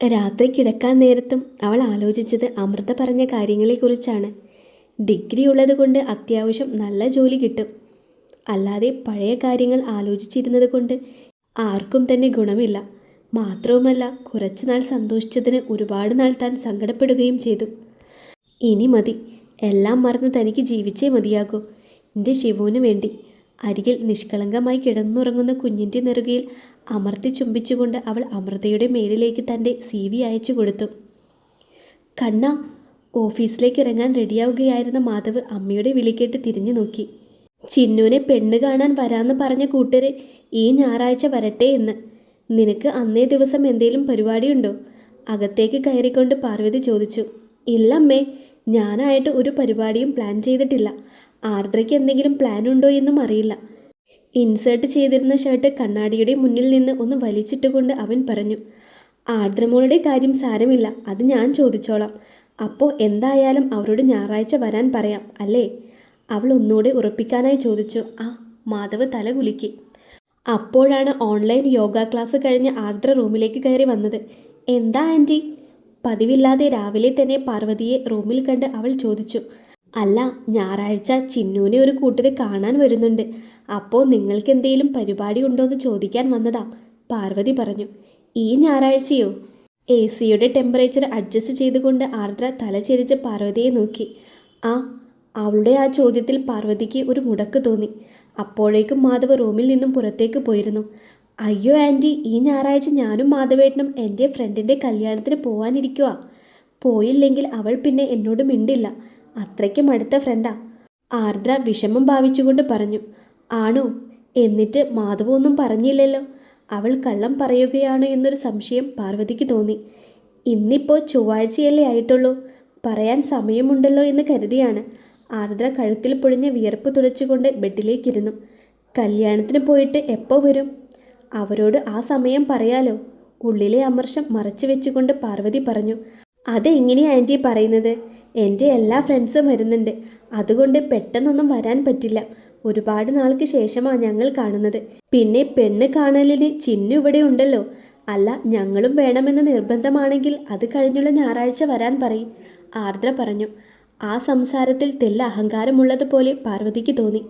രാത്രി കിടക്കാൻ നേരത്തും അവൾ ആലോചിച്ചത് അമൃത പറഞ്ഞ കാര്യങ്ങളെക്കുറിച്ചാണ്. ഡിഗ്രി ഉള്ളതുകൊണ്ട് അത്യാവശ്യം നല്ല ജോലി കിട്ടും. അല്ലാതെ പഴയ കാര്യങ്ങൾ ആലോചിച്ചിരുന്നത് കൊണ്ട് ആർക്കും തന്നെ ഗുണമില്ല. മാത്രവുമല്ല കുറച്ച് നാൾ സന്തോഷിച്ചതിന് ഒരുപാട് നാൾ താൻ സങ്കടപ്പെടുകയും ചെയ്തു. ഇനി മതി. എല്ലാം മറന്ന് തനിക്ക് ജീവിച്ചേ മതിയാകൂ. എന്റെ ശിവുവിന് വേണ്ടി അരികിൽ നിഷ്കളങ്കമായി കിടന്നുറങ്ങുന്ന കുഞ്ഞിന്റെ നെറുകയിൽ അമർത്തി ചുംബിച്ചുകൊണ്ട് അവൾ അമൃതയുടെ മേലിലേക്ക് തന്റെ സി വി അയച്ചു കൊടുത്തു. കണ്ണ ഓഫീസിലേക്ക് ഇറങ്ങാൻ റെഡിയാവുകയായിരുന്ന മാധവ് അമ്മയുടെ വിളിക്കേട്ട് തിരിഞ്ഞു നോക്കി. ചിന്നുവിനെ പെണ്ണ് കാണാൻ വരാമെന്ന് പറഞ്ഞ കൂട്ടരെ ഈ ഞായറാഴ്ച വരട്ടെ എന്ന്. നിനക്ക് അന്നേ ദിവസം എന്തേലും പരിപാടിയുണ്ടോ? അകത്തേക്ക് കയറിക്കൊണ്ട് പാർവതി ചോദിച്ചു. ഇല്ലമ്മേ ഞാനായിട്ട് ഒരു പരിപാടിയും പ്ലാൻ ചെയ്തിട്ടില്ല. ആർദ്രയ്ക്ക് എന്തെങ്കിലും പ്ലാൻ ഉണ്ടോ എന്നും അറിയില്ല. ഇൻസേർട്ട് ചെയ്തിരുന്ന ഷർട്ട് കണ്ണാടിയുടെ മുന്നിൽ നിന്ന് ഒന്ന് വലിച്ചിട്ടുകൊണ്ട് അവൻ പറഞ്ഞു ആർദ്രമോളുടെ കാര്യം സാരമില്ല അത് ഞാൻ ചോദിച്ചോളാം. അപ്പോൾ എന്തായാലും അവരോട് ഞായറാഴ്ച വരാൻ പറയാം അല്ലേ? അവൾ ഒന്നുകൂടെ ഉറപ്പിക്കാനായി ചോദിച്ചു. ആ മാധവ് തല കുലുക്കി. അപ്പോഴാണ് ഓൺലൈൻ യോഗ ക്ലാസ് കഴിഞ്ഞ് ആർദ്ര റൂമിലേക്ക് കയറി വന്നത്. എന്താ ആന്റി പതിവില്ലാതെ രാവിലെ തന്നെ പാർവതിയെ റൂമിൽ കണ്ട് അവൾ ചോദിച്ചു. അല്ല ഞായറാഴ്ച ചിന്നൂനെ ഒരു കൂട്ടര് കാണാൻ വരുന്നുണ്ട്. അപ്പോൾ നിങ്ങൾക്ക് എന്തെങ്കിലും പരിപാടി ഉണ്ടോ എന്ന് ചോദിക്കാൻ വന്നതാ പാർവതി പറഞ്ഞു. ഈ ഞായറാഴ്ചയോ? എ സിയുടെ ടെമ്പറേച്ചർ അഡ്ജസ്റ്റ് ചെയ്തുകൊണ്ട് ആർദ്ര തലചെരിച്ച് പാർവതിയെ നോക്കി. ആ അവളുടെ ആ ചോദ്യത്തിൽ പാർവതിക്ക് ഒരു മുടക്ക് തോന്നി. അപ്പോഴേക്കും മാധവ് റൂമിൽ നിന്നും പുറത്തേക്ക് പോയിരുന്നു. അയ്യോ ആന്റി ഈ ഞായറാഴ്ച ഞാനും മാധവേട്ടനും എന്റെ ഫ്രണ്ടിന്റെ കല്യാണത്തിന് പോവാനിരിക്കുക പോയില്ലെങ്കിൽ അവൾ പിന്നെ എന്നോട് മിണ്ടില്ല. അത്രയ്ക്കും അടുത്ത ഫ്രണ്ടാ ആർദ്ര വിഷമം ഭാവിച്ചുകൊണ്ട് പറഞ്ഞു ആണു എന്നിട്ട് മാധവ് ഒന്നും പറഞ്ഞില്ലല്ലോ. അവൾ കള്ളം പറയുകയാണോ എന്നൊരു സംശയം പാർവതിക്ക് തോന്നി. ഇന്നിപ്പോൾ ചൊവ്വാഴ്ചയല്ലേ ആയിട്ടുള്ളൂ. പറയാൻ സമയമുണ്ടല്ലോ എന്ന് കരുതിയാണ്. ആർദ്ര കഴുത്തിൽ പൊഴിഞ്ഞ വിയർപ്പ് തുടച്ചുകൊണ്ട് ബെഡിലേക്കിരുന്നു. കല്യാണത്തിന് പോയിട്ട് എപ്പോൾ വരും? അവരോട് ആ സമയം പറയാലോ. ഉള്ളിലെ അമർഷം മറച്ചു വെച്ചുകൊണ്ട് പാർവതി പറഞ്ഞു അതെങ്ങനെയാ ആന്റി പറയുന്നത്? എന്റെ എല്ലാ ഫ്രണ്ട്സും വരുന്നുണ്ട്. അതുകൊണ്ട് പെട്ടെന്നൊന്നും വരാൻ പറ്റില്ല. ഒരുപാട് നാൾക്ക് ശേഷമാണ് ഞങ്ങൾ കാണുന്നത്. പിന്നെ പെണ്ണ് കാണലിന് ചിന്നു ഇവിടെ ഉണ്ടല്ലോ. അല്ല ഞങ്ങളും വേണമെന്ന് നിർബന്ധമാണെങ്കിൽ അത് കഴിഞ്ഞുള്ള ഞായറാഴ്ച വരാൻ പറയും. ആർദ്ര പറഞ്ഞു. ആ സംസാരത്തിൽ തെല്ല അഹങ്കാരമുള്ളതുപോലെ പാർവതിക്ക് തോന്നി.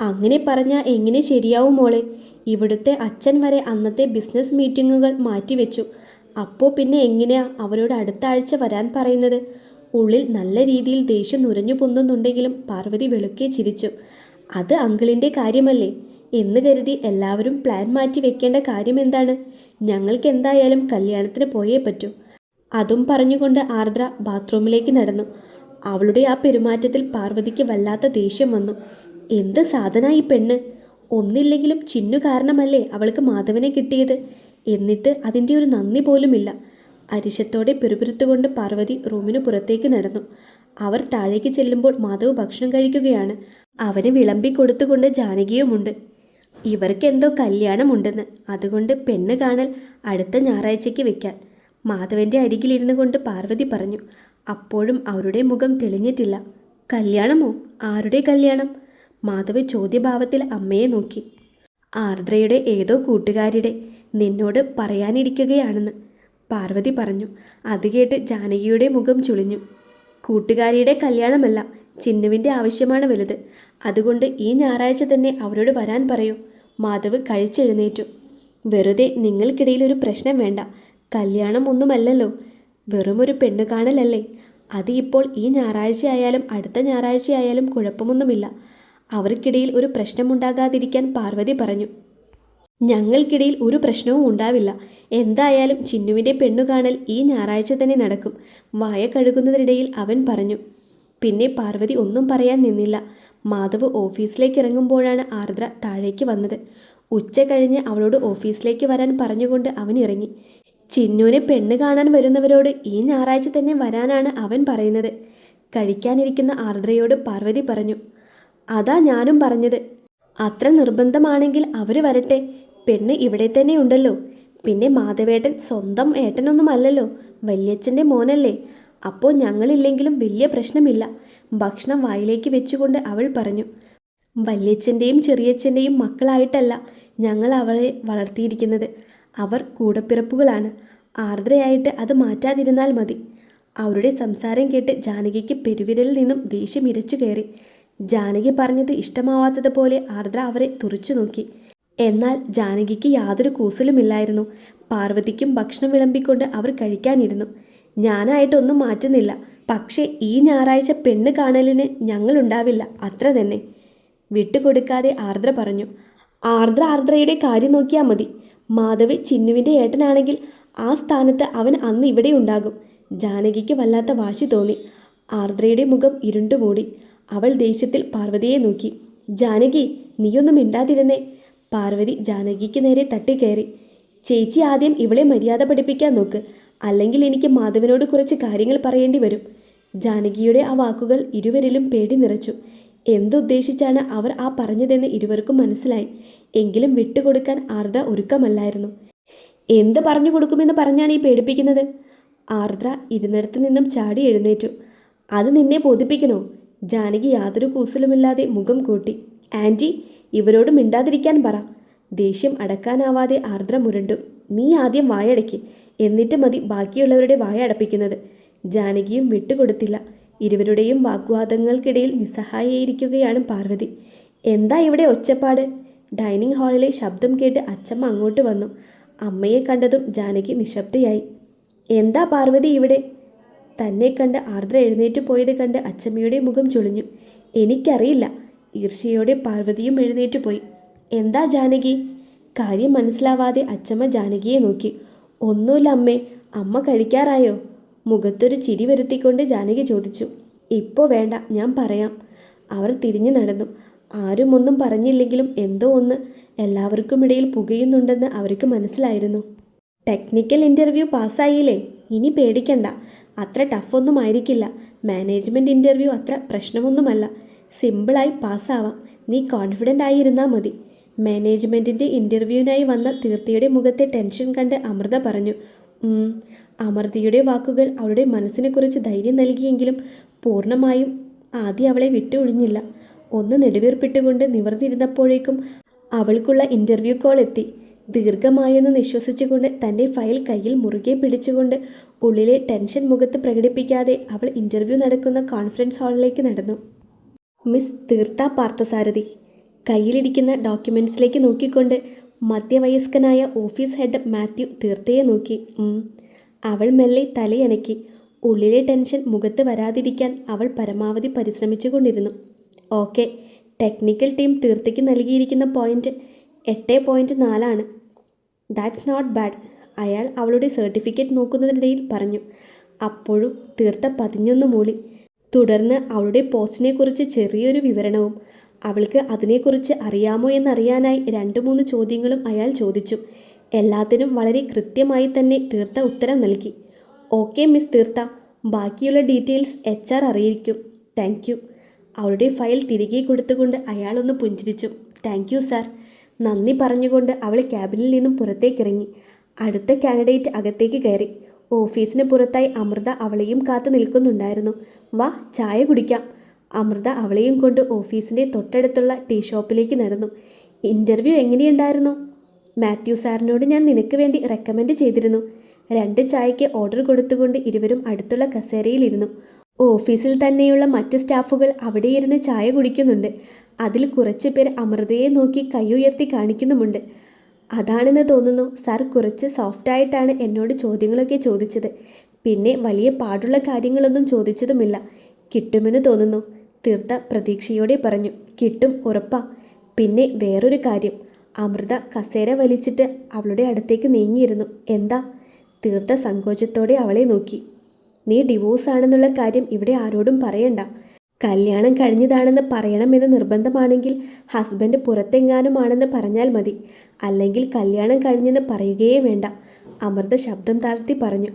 അങ്ങനെ പറഞ്ഞാൽ എങ്ങനെ ശരിയാവും മോളെ? ഇവിടുത്തെ അച്ഛൻ വരെ അന്നത്തെ ബിസിനസ് മീറ്റിങ്ങുകൾ മാറ്റിവെച്ചു. അപ്പോൾ പിന്നെ എങ്ങനെയാ അവരോട് അടുത്ത ആഴ്ച വരാൻ പറയുന്നത്? ഉള്ളിൽ നല്ല രീതിയിൽ ദേഷ്യം നുരഞ്ഞു പൊന്നുന്നുണ്ടെങ്കിലും പാർവതി വെളുക്കെ ചിരിച്ചു. അത് അങ്കിളിന്റെ കാര്യമല്ലേ? എന്ന് കരുതി എല്ലാവരും പ്ലാൻ മാറ്റി വെക്കേണ്ട കാര്യം എന്താണ്? ഞങ്ങൾക്ക് എന്തായാലും കല്യാണത്തിന് പോയേ പറ്റൂ. അതും പറഞ്ഞുകൊണ്ട് ആർദ്ര ബാത്റൂമിലേക്ക് നടന്നു. അവളുടെ ആ പെരുമാറ്റത്തിൽ പാർവതിക്ക് വല്ലാത്ത ദേഷ്യം വന്നു. എന്ത് സാധന ഈ പെണ്ണ്? ഒന്നില്ലെങ്കിലും ചിന്നു കാരണമല്ലേ അവൾക്ക് മാധവനെ കിട്ടിയത്? എന്നിട്ട് അതിന്റെ ഒരു നന്ദി പോലുമില്ല. അരിശത്തോടെ പിറുപിറുത്തുകൊണ്ട് പാർവതി റൂമിന് പുറത്തേക്ക് നടന്നു. അവർ താഴേക്ക് ചെല്ലുമ്പോൾ മാധവ് ഭക്ഷണം കഴിക്കുകയാണ്. അവന് വിളമ്പി കൊടുത്തുകൊണ്ട് ജാനകിയുമുണ്ട്. ഇവർക്ക് എന്തോ കല്യാണമുണ്ടെന്ന്. അതുകൊണ്ട് പെണ്ണ് കാണൽ അടുത്ത ഞായറാഴ്ചയ്ക്ക് വെക്കാൻ. മാധവന്റെ അരികിലിരുന്നു കൊണ്ട് പാർവതി പറഞ്ഞു അപ്പോഴും അവരുടെ മുഖം തെളിഞ്ഞിട്ടില്ല. കല്യാണമോ? ആരുടെ കല്യാണം? മാധവ് ചോദ്യഭാവത്തിൽ അമ്മയെ നോക്കി. ആർദ്രയുടെ ഏതോ കൂട്ടുകാരിയുടെ. നിന്നോട് പറയാനിരിക്കുകയാണെന്ന്. പാർവതി പറഞ്ഞു. അത് കേട്ട് ജാനകിയുടെ മുഖം ചുളിഞ്ഞു. കൂട്ടുകാരിയുടെ കല്യാണമല്ല ചിന്നുവിന്റെ ആവശ്യമാണ് വലുത്. അതുകൊണ്ട് ഈ ഞായറാഴ്ച തന്നെ അവരോട് വരാൻ പറയൂ. മാധവ് കഴിച്ചെഴുന്നേറ്റു. വെറുതെ നിങ്ങൾക്കിടയിൽ ഒരു പ്രശ്നം വേണ്ട. കല്യാണം ഒന്നുമല്ലല്ലോ. വെറുമൊരു പെണ്ണു കാണലല്ലേ അത് ഇപ്പോൾ ഈ ഞായറാഴ്ച ആയാലും അടുത്ത ഞായറാഴ്ച ആയാലും കുഴപ്പമൊന്നുമില്ല. അവർക്കിടയിൽ ഒരു പ്രശ്നമുണ്ടാകാതിരിക്കാൻ പാർവതി പറഞ്ഞു. ഞങ്ങൾക്കിടയിൽ ഒരു പ്രശ്നവും ഉണ്ടാവില്ല. എന്തായാലും ചിന്നുവിന്റെ പെണ്ണു കാണൽ ഈ ഞായറാഴ്ച തന്നെ നടക്കും. വായ കഴുകുന്നതിനിടയിൽ അവൻ പറഞ്ഞു പിന്നെ പാർവതി ഒന്നും പറയാൻ നിന്നില്ല. മാധവ് ഓഫീസിലേക്ക് ഇറങ്ങുമ്പോഴാണ് ആർദ്ര താഴേക്ക് വന്നത്. ഉച്ച കഴിഞ്ഞ് അവളോട് ഓഫീസിലേക്ക് വരാൻ പറഞ്ഞുകൊണ്ട് അവൻ ഇറങ്ങി. ചിന്നുവിനെ പെണ്ണ് കാണാൻ വരുന്നവരോട് ഈ ഞായറാഴ്ച തന്നെ വരാനാണ് അവൻ പറയുന്നത്. കഴിക്കാനിരിക്കുന്ന ആർദ്രയോട് പാർവതി പറഞ്ഞു അതാ ഞാനും പറഞ്ഞത്. അത്ര നിർബന്ധമാണെങ്കിൽ അവർ വരട്ടെ. പെണ്ണ് ഇവിടെ തന്നെ ഉണ്ടല്ലോ. പിന്നെ മാധവേട്ടൻ സ്വന്തം ഏട്ടനൊന്നുമല്ലല്ലോ. വല്യച്ഛന്റെ മോനല്ലേ. അപ്പോൾ ഞങ്ങളില്ലെങ്കിലും വലിയ പ്രശ്നമില്ല. ഭക്ഷണം വായിലേക്ക് വെച്ചുകൊണ്ട് അവൾ പറഞ്ഞു. വല്യച്ഛന്റെയും ചെറിയച്ഛന്റെയും മക്കളായിട്ടല്ല ഞങ്ങൾ അവളെ വളർത്തിയിരിക്കുന്നത്. അവർ കൂടപ്പിറപ്പുകളാണ്. ആർദ്രയായിട്ട് അത് മാറ്റാതിരുന്നാൽ മതി. അവരുടെ സംസാരം കേട്ട് ജാനകിക്ക് പെരുവിരലിൽ നിന്നും ദേഷ്യം ഇരച്ചു കയറി. ജാനകി പറഞ്ഞത് ഇഷ്ടമാവാത്തതുപോലെ ആർദ്ര അവരെ തുറച്ചു നോക്കി. എന്നാൽ ജാനകിക്ക് യാതൊരു കൂസലുമില്ലായിരുന്നു. പാർവതിക്കും ഭക്ഷണം വിളമ്പിക്കൊണ്ട് അവർ കഴിക്കാനിരുന്നു. ഞാനായിട്ടൊന്നും മാറ്റുന്നില്ല. പക്ഷേ ഈ ഞായറാഴ്ച പെണ്ണ് കാണലിന് ഞങ്ങളുണ്ടാവില്ല. അത്ര തന്നെ. വിട്ടുകൊടുക്കാതെ ആർദ്ര പറഞ്ഞു. ആർദ്ര ആർദ്രയുടെ കാര്യം നോക്കിയാൽ മതി. മാധവ് ചിന്നുവിന്റെ ഏട്ടനാണെങ്കിൽ ആ സ്ഥാനത്ത് അവൻ അന്ന് ഇവിടെ ഉണ്ടാകും. ജാനകിക്ക് വല്ലാത്ത വാശി തോന്നി. ആർദ്രയുടെ മുഖം ഇരുണ്ടുമൂടി. അവൾ ദേഷ്യത്തിൽ പാർവതിയെ നോക്കി. ജാനകി നീയൊന്നും മിണ്ടാതിരുന്നേ. പാർവതി ജാനകിക്ക് നേരെ തട്ടിക്കയറി. ചേച്ചി ആദ്യം ഇവളെ മര്യാദ പഠിപ്പിക്കാൻ നോക്ക്. അല്ലെങ്കിൽ എനിക്ക് മാധവനോട് കുറച്ച് കാര്യങ്ങൾ പറയേണ്ടി വരും. ജാനകിയുടെ ആ വാക്കുകൾ ഇരുവരിലും പേടി നിറച്ചു. എന്തുദ്ദേശിച്ചാണ് അവർ ആ പറഞ്ഞതെന്ന് ഇരുവർക്കും മനസ്സിലായി. എങ്കിലും വിട്ടുകൊടുക്കാൻ ആർദ്ര ഒരുക്കമല്ലായിരുന്നു. എന്ത് പറഞ്ഞു കൊടുക്കുമെന്ന് പറഞ്ഞാണ് ഈ പേടിപ്പിക്കുന്നത്? ആർദ്ര ഇരുന്നിടത്ത് നിന്നും ചാടി എഴുന്നേറ്റു. അത് നിന്നെ ബോധിപ്പിക്കണോ? ജാനകി യാതൊരു കൂസലുമില്ലാതെ മുഖം കൂട്ടി. ആന്റി ഇവരോട് മിണ്ടാതിരിക്കാൻ പറ. ദേഷ്യം അടക്കാനാവാതെ ആർദ്ര മുരണ്ടു നീ ആദ്യം വായടയ്ക്ക് എന്നിട്ട് മതി ബാക്കിയുള്ളവരുടെ വായ അടപ്പിക്കുന്നത്. ജാനകിയും വിട്ടുകൊടുത്തില്ല. ഇരുവരുടെയും വാഗ്വാദങ്ങൾക്കിടയിൽ നിസ്സഹായിരിക്കുകയാണ് പാർവതി. എന്താ ഇവിടെ ഒച്ചപ്പാട്? ഡൈനിങ് ഹാളിലെ ശബ്ദം കേട്ട് അച്ചമ്മ അങ്ങോട്ട് വന്നു. അമ്മയെ കണ്ടതും ജാനകി നിശബ്ദയായി. എന്താ പാർവതി ഇവിടെ? തന്നെ കണ്ട് ആർദ്ര എഴുന്നേറ്റ് പോയത് കണ്ട് അച്ചമ്മയുടെ മുഖം ചുളിഞ്ഞു. എനിക്കറിയില്ല. ഈർഷ്യയോടെ പാർവതിയും എഴുന്നേറ്റ് പോയി. എന്താ ജാനകി? കാര്യം മനസ്സിലാവാതെ അച്ചമ്മ ജാനകിയെ നോക്കി. ഒന്നുമില്ല അമ്മേ അമ്മ കഴിക്കാറായോ? മുഖത്തൊരു ചിരി വരുത്തിക്കൊണ്ട് ജാനകി ചോദിച്ചു. ഇപ്പോൾ വേണ്ട ഞാൻ പറയാം. അവർ തിരിഞ്ഞു നടന്നു. ആരും ഒന്നും പറഞ്ഞില്ലെങ്കിലും എന്തോ ഒന്ന് എല്ലാവർക്കും ഇടയിൽ പുകയുന്നുണ്ടെന്ന് അവർക്ക് മനസ്സിലായിരുന്നു. ടെക്നിക്കൽ ഇന്റർവ്യൂ പാസ്സായില്ലേ? ഇനി പേടിക്കണ്ട. അത്ര ടഫൊന്നും ആയിരിക്കില്ല. മാനേജ്മെന്റ് ഇന്റർവ്യൂ അത്ര പ്രശ്നമൊന്നുമല്ല. സിമ്പിളായി പാസ്സാവാം. നീ കോൺഫിഡന്റ് ആയിരുന്നാൽ മതി. മാനേജ്മെന്റിന്റെ ഇന്റർവ്യൂവിനായി വന്ന തീർത്ഥിയുടെ മുഖത്തെ ടെൻഷൻ കണ്ട് അമൃത പറഞ്ഞു അമൃതിയുടെ വാക്കുകൾ അവളുടെ മനസ്സിനെ കുറിച്ച് ധൈര്യം നൽകിയെങ്കിലും പൂർണമായും ആദ്യം അവളെ വിട്ടൊഴിഞ്ഞില്ല. ഒന്ന് നെടുവീർപ്പിട്ടുകൊണ്ട് നിവർന്നിരുന്നപ്പോഴേക്കും അവൾക്കുള്ള ഇന്റർവ്യൂ കോൾ എത്തി. ദീർഘമായെന്ന് നിശ്വസിച്ചുകൊണ്ട് തന്റെ ഫയൽ കയ്യിൽ മുറുകെ പിടിച്ചുകൊണ്ട് ഉള്ളിലെ ടെൻഷൻ മുഖത്ത് പ്രകടിപ്പിക്കാതെ അവൾ ഇന്റർവ്യൂ നടക്കുന്ന കോൺഫറൻസ് ഹാളിലേക്ക് നടന്നു. മിസ് തീർത്ത പാർത്ഥസാരഥി. കയ്യിലിരിക്കുന്ന ഡോക്യുമെന്റ്സിലേക്ക് നോക്കിക്കൊണ്ട് മധ്യവയസ്കനായ ഓഫീസ് ഹെഡ് മാത്യു തീർത്തയെ നോക്കി. അവൾ മെല്ലെ തലയനക്കി. ഉള്ളിലെ ടെൻഷൻ മുഖത്ത് വരാതിരിക്കാൻ അവൾ പരമാവധി പരിശ്രമിച്ചുകൊണ്ടിരുന്നു. ഓക്കെ ടെക്നിക്കൽ ടീം തീർത്തയ്ക്ക് നൽകിയിരിക്കുന്ന പോയിന്റ് എട്ട് പോയിന്റ് നാലാണ്. ദാറ്റ്സ് നോട്ട് ബാഡ് അയാൾ അവളുടെ സർട്ടിഫിക്കറ്റ് നോക്കുന്നതിനിടയിൽ പറഞ്ഞു. അപ്പോഴും തീർത്ത പതിഞ്ഞൊന്ന് മൂളി. തുടർന്ന് അവളുടെ പോസ്റ്റിനെക്കുറിച്ച് ചെറിയൊരു വിവരണവും അവൾക്ക് അതിനെക്കുറിച്ച് അറിയാമോ എന്നറിയാനായി രണ്ട് മൂന്ന് ചോദ്യങ്ങളും അയാൾ ചോദിച്ചു. എല്ലാത്തിനും വളരെ കൃത്യമായി തന്നെ തീർത്ത ഉത്തരം നൽകി. Okay miss Theertha. ബാക്കിയുള്ള ഡീറ്റെയിൽസ് എച്ച് ആർ അറിയിക്കും. Thank you. അവളുടെ ഫയൽ തിരികെ കൊടുത്തുകൊണ്ട് അയാളൊന്ന് പുഞ്ചിരിച്ചു. Thank you sir. നന്ദി പറഞ്ഞുകൊണ്ട് അവൾ ക്യാബിനിൽ നിന്നും പുറത്തേക്കിറങ്ങി. അടുത്ത കാൻഡിഡേറ്റ് അകത്തേക്ക് കയറി. ഓഫീസിന് പുറത്തായി അമൃത അവളെയും കാത്തു നിൽക്കുന്നുണ്ടായിരുന്നു. വാ ചായ കുടിക്കാം. അമൃത അവളെയും കൊണ്ട് ഓഫീസിന്റെ തൊട്ടടുത്തുള്ള ടീ ഷോപ്പിലേക്ക് നടന്നു. ഇന്റർവ്യൂ എങ്ങനെയുണ്ടായിരുന്നു? മാത്യു സാറിനോട് ഞാൻ നിനക്ക് വേണ്ടി റെക്കമെൻഡ് ചെയ്തിരുന്നു. രണ്ട് ചായയ്ക്ക് ഓർഡർ കൊടുത്തുകൊണ്ട് ഇരുവരും അടുത്തുള്ള കസേരയിലിരുന്നു. ഓഫീസിൽ തന്നെയുള്ള മറ്റ് സ്റ്റാഫുകൾ അവിടെ ഇരുന്ന് ചായ കുടിക്കുന്നുണ്ട്. അതിൽ കുറച്ച് പേർ അമൃതയെ നോക്കി കൈ ഉയർത്തി കാണിക്കുന്നുമുണ്ട്. അതാണെന്ന് തോന്നുന്നു. സാർ കുറച്ച് സോഫ്റ്റായിട്ടാണ് എന്നോട് ചോദ്യങ്ങളൊക്കെ ചോദിച്ചത്. പിന്നെ വലിയ പാടുള്ള കാര്യങ്ങളൊന്നും ചോദിച്ചതുമില്ല. കിട്ടുമെന്ന് തോന്നുന്നു. തീർത്ത പ്രതീക്ഷയോടെ പറഞ്ഞു. കിട്ടും ഉറപ്പാ. പിന്നെ വേറൊരു കാര്യം. അമൃത കസേര വലിച്ചിട്ട് അവളുടെ അടുത്തേക്ക് നീങ്ങിയിരുന്നു. എന്താ? തീർത്ത സങ്കോചത്തോടെ അവളെ നോക്കി. നീ ഡിവോഴ്സ് ആണെന്നുള്ള കാര്യം ഇവിടെ ആരോടും പറയണ്ട. കല്യാണം കഴിഞ്ഞതാണെന്ന് പറയണമെന്ന് നിർബന്ധമാണെങ്കിൽ ഹസ്ബൻഡ് പുറത്തെങ്ങാനുമാണെന്ന് പറഞ്ഞാൽ മതി. അല്ലെങ്കിൽ കല്യാണം കഴിഞ്ഞെന്ന് പറയുകയേ വേണ്ട. അമൃത ശബ്ദം താഴ്ത്തി പറഞ്ഞു.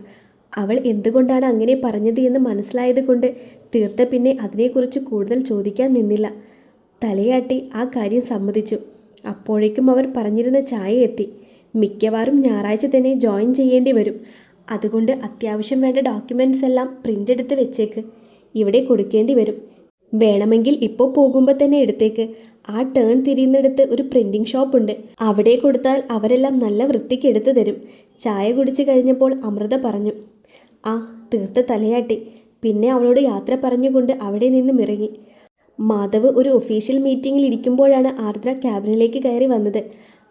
അവൾ എന്തുകൊണ്ടാണ് അങ്ങനെ പറഞ്ഞത് എന്ന് മനസ്സിലായത് കൊണ്ട് തീർത്ത പിന്നെ അതിനെക്കുറിച്ച് കൂടുതൽ ചോദിക്കാൻ നിന്നില്ല. തലയാട്ടി ആ കാര്യം സമ്മതിച്ചു. അപ്പോഴേക്കും അവർ പറഞ്ഞിരുന്ന ചായ എത്തി. മിക്കവാറും ഞായറാഴ്ച തന്നെ ജോയിൻ ചെയ്യേണ്ടി വരും. അതുകൊണ്ട് അത്യാവശ്യം വേണ്ട ഡോക്യുമെന്റ്സ് എല്ലാം പ്രിന്റ് എടുത്ത് വെച്ചേക്ക്. ഇവിടെ കൊടുക്കേണ്ടി വരും. വേണമെങ്കിൽ ഇപ്പോൾ പോകുമ്പോൾ തന്നെ എടുത്തേക്ക്. ആ ടേൺ തിരിയുന്നിടത്ത് ഒരു പ്രിന്റിംഗ് ഷോപ്പ് ഉണ്ട്. അവിടെ കൊടുത്താൽ അവരെല്ലാം നല്ല വൃത്തിക്ക് എടുത്തു തരും. ചായ കുടിച്ചു കഴിഞ്ഞപ്പോൾ അമൃത പറഞ്ഞു ആ തീർത്ത തലയാട്ടി. പിന്നെ അവളോട് യാത്ര പറഞ്ഞുകൊണ്ട് അവിടെ നിന്നും ഇറങ്ങി. മാധവ് ഒരു ഒഫീഷ്യൽ മീറ്റിംഗിൽ ഇരിക്കുമ്പോഴാണ് ആർദ്ര ക്യാബിനിലേക്ക് കയറി വന്നത്.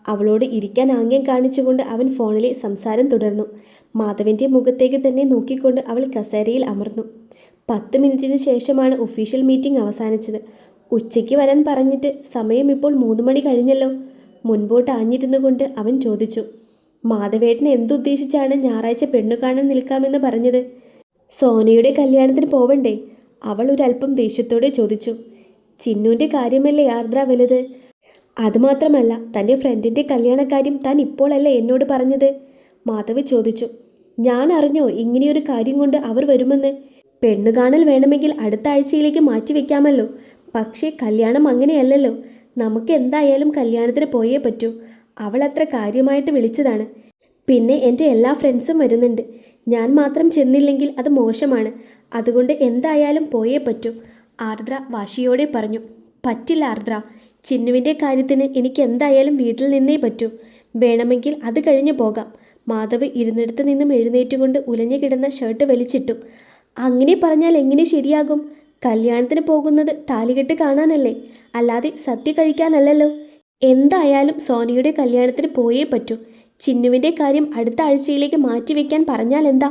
അവളോട് ഇരിക്കാൻ ആംഗ്യം കാണിച്ചുകൊണ്ട് അവൻ ഫോണിലെ സംസാരം തുടർന്നു. മാധവിന്റെ മുഖത്തേക്ക് തന്നെ നോക്കിക്കൊണ്ട് അവൾ കസേരയിൽ അമർന്നു. പത്ത് മിനിറ്റിന് ശേഷമാണ് ഒഫീഷ്യൽ മീറ്റിംഗ് അവസാനിച്ചത്. ഉച്ചയ്ക്ക് വരാൻ പറഞ്ഞിട്ട് സമയം ഇപ്പോൾ മൂന്ന് മണി കഴിഞ്ഞല്ലോ. മുൻപോട്ട് ആഞ്ഞിരുന്നു കൊണ്ട് അവൻ ചോദിച്ചു മാധവേട്ടൻ എന്തുദ്ദേശിച്ചാണ് ഞായറാഴ്ച പെണ്ണു കാണാൻ നിൽക്കാമെന്ന് പറഞ്ഞത്? സോനയുടെ കല്യാണത്തിന് പോവണ്ടേ? അവൾ ഒരല്പം ദേഷ്യത്തോടെ ചോദിച്ചു ചിന്നുവിന്റെ കാര്യമല്ലേ ആർദ്ര വലുത്? അതുമാത്രമല്ല തന്റെ ഫ്രണ്ടിന്റെ കല്യാണക്കാര്യം താൻ ഇപ്പോഴല്ല എന്നോട് പറഞ്ഞത്? മാധവ് ചോദിച്ചു ഞാൻ അറിഞ്ഞോ ഇങ്ങനെയൊരു കാര്യം കൊണ്ട് അവർ വരുമെന്ന്? പെണ്ണുകാണൽ വേണമെങ്കിൽ അടുത്ത ആഴ്ചയിലേക്ക് മാറ്റി മാറ്റിവെക്കാമല്ലോ പക്ഷേ കല്യാണം അങ്ങനെയല്ലല്ലോ. നമുക്ക് എന്തായാലും കല്യാണത്തിന് പോയേ പറ്റൂ. അവൾ അത്ര കാര്യമായിട്ട് വിളിച്ചതാണ്. പിന്നെ എന്റെ എല്ലാ ഫ്രണ്ട്സും വരുന്നുണ്ട്. ഞാൻ മാത്രം ചെന്നില്ലെങ്കിൽ അത് മോശമാണ്. അതുകൊണ്ട് എന്തായാലും പോയേ പറ്റൂ. ആർദ്ര വാശിയോടെ പറഞ്ഞു. പറ്റില്ല ആർദ്ര. ചിന്നുവിന്റെ കാര്യത്തിന് എനിക്ക് എന്തായാലും വീട്ടിൽ നിന്നേ പറ്റൂ. വേണമെങ്കിൽ അത് കഴിഞ്ഞ് പോകാം. മാധവ് ഇരുന്നിടത്ത് നിന്നും എഴുന്നേറ്റുകൊണ്ട് ഉലഞ്ഞു കിടന്ന ഷർട്ട് വലിച്ചിട്ടു. അങ്ങനെ പറഞ്ഞാൽ എങ്ങനെ ശരിയാകും? കല്യാണത്തിന് പോകുന്നത് താലികെട്ട് കാണാനല്ലേ? അല്ലാതെ സദ്യ കഴിക്കാനല്ലല്ലോ. എന്തായാലും സോനിയുടെ കല്യാണത്തിന് പോയേ പറ്റൂ. ചിന്നുവിന്റെ കാര്യം അടുത്ത ആഴ്ചയിലേക്ക് മാറ്റിവെക്കാൻ പറഞ്ഞാൽ എന്താ?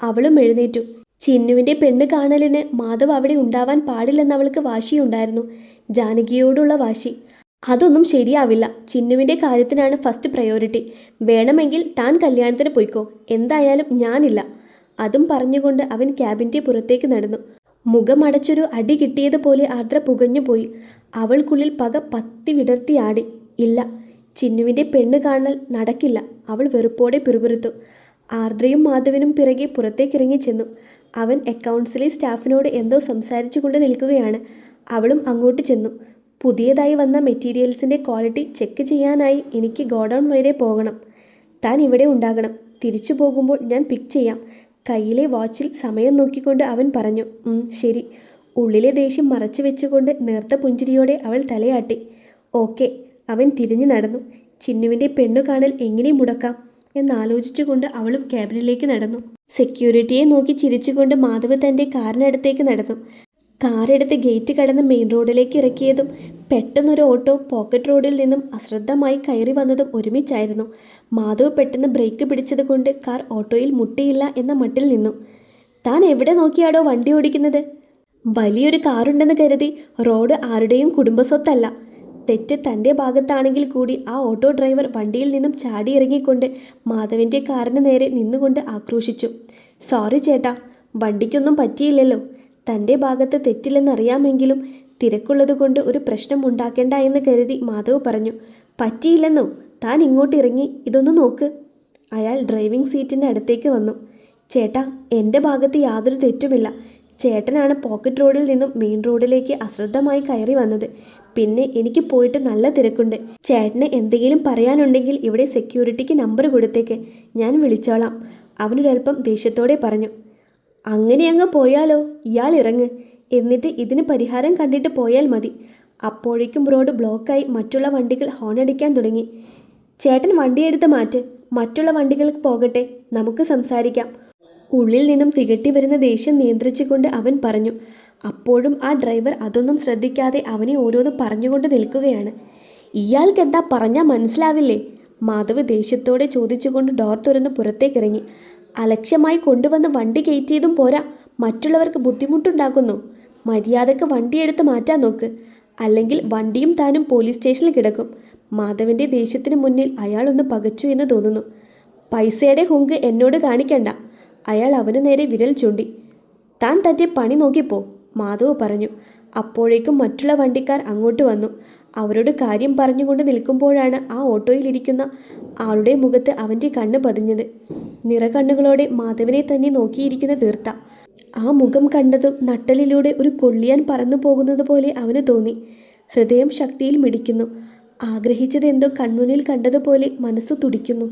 അവളും എഴുന്നേറ്റു. ചിന്നുവിന്റെ പെണ്ണ് കാണലിന് മാധവ് അവിടെ ഉണ്ടാവാൻ പാടില്ലെന്ന് അവൾക്ക് വാശിയുണ്ടായിരുന്നു. ജാനകിയോടുള്ള വാശി. അതൊന്നും ശരിയാവില്ല. ചിന്നുവിന്റെ കാര്യത്തിനാണ് ഫസ്റ്റ് പ്രയോറിറ്റി വേണമെങ്കിൽ താൻ കല്യാണത്തിന് പോയിക്കോ. എന്തായാലും ഞാനില്ല. അതും പറഞ്ഞുകൊണ്ട് അവൻ ക്യാബിന്റെ പുറത്തേക്ക് നടന്നു. മുഖമടച്ചൊരു അടി കിട്ടിയതുപോലെ ആർദ്ര പുകഞ്ഞുപോയി അവൾക്കുള്ളിൽ പക പത്തി വിടർത്തി ആടി. ഇല്ല ചിന്നുവിന്റെ പെണ്ണ് കാണൽ നടക്കില്ല. അവൾ വെറുപ്പോടെ പിറുപിറുത്തു. ആർദ്രയും മാധവനും പിറകെ പുറത്തേക്കിറങ്ങി ചെന്നു. അവൻ അക്കൗണ്ട്സിലെ സ്റ്റാഫിനോട് എന്തോ സംസാരിച്ചു കൊണ്ട് നിൽക്കുകയാണ്. അവളും അങ്ങോട്ട് ചെന്നു. പുതിയതായി വന്ന മെറ്റീരിയൽസിന്റെ ക്വാളിറ്റി ചെക്ക് ചെയ്യാനായി എനിക്ക് ഗോഡൗൺ വരെ പോകണം. താൻ ഇവിടെ ഉണ്ടാകണം. തിരിച്ചു പോകുമ്പോൾ ഞാൻ പിക്ക് ചെയ്യാം. കയ്യിലെ വാച്ചിൽ സമയം നോക്കിക്കൊണ്ട് അവൻ പറഞ്ഞു ശരി. ഉള്ളിലെ ദേഷ്യം മറച്ചു വെച്ചുകൊണ്ട് നേർത്ത പുഞ്ചിരിയോടെ അവൾ തലയാട്ടി. ഓക്കെ. അവൻ തിരിഞ്ഞു നടന്നു. ചിന്നുവിന്റെ പെണ്ണു കാണൽ എങ്ങനെ മുടക്കാം എന്നാലോചിച്ചുകൊണ്ട് അവളും ക്യാബിനിലേക്ക് നടന്നു. സെക്യൂരിറ്റിയെ നോക്കി ചിരിച്ചുകൊണ്ട് മാധവ് തന്റെ കാറിനടുത്തേക്ക് നടന്നു. കാറെടുത്ത് ഗേറ്റ് കടന്ന് മെയിൻ റോഡിലേക്ക് ഇറക്കിയതും പെട്ടെന്നൊരു ഓട്ടോ പോക്കറ്റ് റോഡിൽ നിന്നും അശ്രദ്ധമായി കയറി വന്നതും ഒരുമിച്ചായിരുന്നു. മാധവ് പെട്ടെന്ന് ബ്രേക്ക് പിടിച്ചത് കൊണ്ട് കാർ ഓട്ടോയിൽ മുട്ടിയില്ല എന്ന മട്ടിൽ നിന്നു. താൻ എവിടെ നോക്കിയാടോ വണ്ടി ഓടിക്കുന്നത്? വലിയൊരു കാറുണ്ടെന്ന് കരുതി റോഡ് ആരുടെയും കുടുംബസ്വത്തല്ല. തെറ്റ് തന്റെ ഭാഗത്താണെങ്കിൽ കൂടി ആ ഓട്ടോ ഡ്രൈവർ വണ്ടിയിൽ നിന്നും ചാടി ഇറങ്ങിക്കൊണ്ട് മാധവന്റെ കാറിന് നേരെ നിന്നുകൊണ്ട് ആക്രോശിച്ചു. സോറി ചേട്ടാ വണ്ടിക്കൊന്നും പറ്റിയില്ലല്ലോ. തന്റെ ഭാഗത്ത് തെറ്റില്ലെന്നറിയാമെങ്കിലും തിരക്കുള്ളത് കൊണ്ട് ഒരു പ്രശ്നം ഉണ്ടാക്കേണ്ട എന്ന് കരുതി മാധവ് പറഞ്ഞു. പറ്റിയില്ലെന്നോ? താൻ ഇങ്ങോട്ട് ഇറങ്ങി ഇതൊന്ന് നോക്ക്. അയാൾ ഡ്രൈവിംഗ് സീറ്റിന്റെ അടുത്തേക്ക് വന്നു. ചേട്ടാ എന്റെ ഭാഗത്ത് യാതൊരു തെറ്റുമില്ല. ചേട്ടനാണ് പോക്കറ്റ് റോഡിൽ നിന്നും മെയിൻ റോഡിലേക്ക് അശ്രദ്ധമായി കയറി വന്നത്. പിന്നെ എനിക്ക് പോയിട്ട് നല്ല തിരക്കുണ്ട്. ചേട്ടന് എന്തെങ്കിലും പറയാനുണ്ടെങ്കിൽ ഇവിടെ സെക്യൂരിറ്റിക്ക് നമ്പർ കൊടുത്തേക്ക്. ഞാൻ വിളിച്ചോളാം. അവനൊരൽപ്പം ദേഷ്യത്തോടെ പറഞ്ഞു. അങ്ങനെ അങ്ങ് പോയാലോ? ഇയാൾ ഇറങ്ങ്. എന്നിട്ട് ഇതിന് പരിഹാരം കണ്ടിട്ട് പോയാൽ മതി. അപ്പോഴേക്കും റോഡ് ബ്ലോക്കായി മറ്റുള്ള വണ്ടികൾ ഹോണടിക്കാൻ തുടങ്ങി. ചേട്ടൻ വണ്ടിയെടുത്ത് മാറ്റ്. മറ്റുള്ള വണ്ടികൾക്ക് പോകട്ടെ. നമുക്ക് സംസാരിക്കാം. ഉള്ളിൽ നിന്നും തികട്ടി വരുന്ന ദേഷ്യം നിയന്ത്രിച്ചുകൊണ്ട് അവൻ പറഞ്ഞു. അപ്പോഴും ആ ഡ്രൈവർ അതൊന്നും ശ്രദ്ധിക്കാതെ അവനെ ഓരോന്ന് പറഞ്ഞുകൊണ്ട് നിൽക്കുകയാണ്. ഇയാൾക്ക് എന്താ പറഞ്ഞാൽ മനസ്സിലാവില്ലേ? മാധവ് ദേഷ്യത്തോടെ ചോദിച്ചുകൊണ്ട് ഡോർ തുറന്ന് പുറത്തേക്കിറങ്ങി അലക്ഷ്യമായി കൊണ്ടുവന്ന് വണ്ടി കയറ്റിയതും പോരാ. മറ്റുള്ളവർക്ക് ബുദ്ധിമുട്ടുണ്ടാക്കുന്നു. മര്യാദയ്ക്ക് വണ്ടിയെടുത്ത് മാറ്റാൻ നോക്ക്. അല്ലെങ്കിൽ വണ്ടിയും താനും പോലീസ് സ്റ്റേഷനിൽ കിടക്കും. മാധവന്റെ ദേഷ്യത്തിന് മുന്നിൽ അയാളൊന്ന് പകച്ചു എന്ന് തോന്നുന്നു. പൈസയുടെ ഹുങ്ക് എന്നോട് കാണിക്കണ്ട. അയാൾ അവന് നേരെ വിരൽ ചൂണ്ടി. താൻ തന്റെ പണി നോക്കിപ്പോ മാധവ് പറഞ്ഞു. അപ്പോഴേക്കും മറ്റുള്ള വണ്ടിക്കാർ അങ്ങോട്ട് വന്നു. അവരോട് കാര്യം പറഞ്ഞുകൊണ്ട് നിൽക്കുമ്പോഴാണ് ആ ഓട്ടോയിലിരിക്കുന്ന ആളുടെ മുഖത്ത് അവന്റെ കണ്ണ് പതിഞ്ഞത്. നിറകണ്ണുകളോടെ മാധവനെ തന്നെ നോക്കിയിരിക്കുന്ന തീർത്ത ആ മുഖം കണ്ടതും നട്ടലിലൂടെ ഒരു കൊള്ളിയാൻ പറന്നു പോകുന്നത് പോലെ അവന് തോന്നി. ഹൃദയം ശക്തിയിൽ മിടിക്കുന്നു. ആഗ്രഹിച്ചതെന്തോ കൺമുന്നിൽ കണ്ടതുപോലെ മനസ്സ് തുടിക്കുന്നു.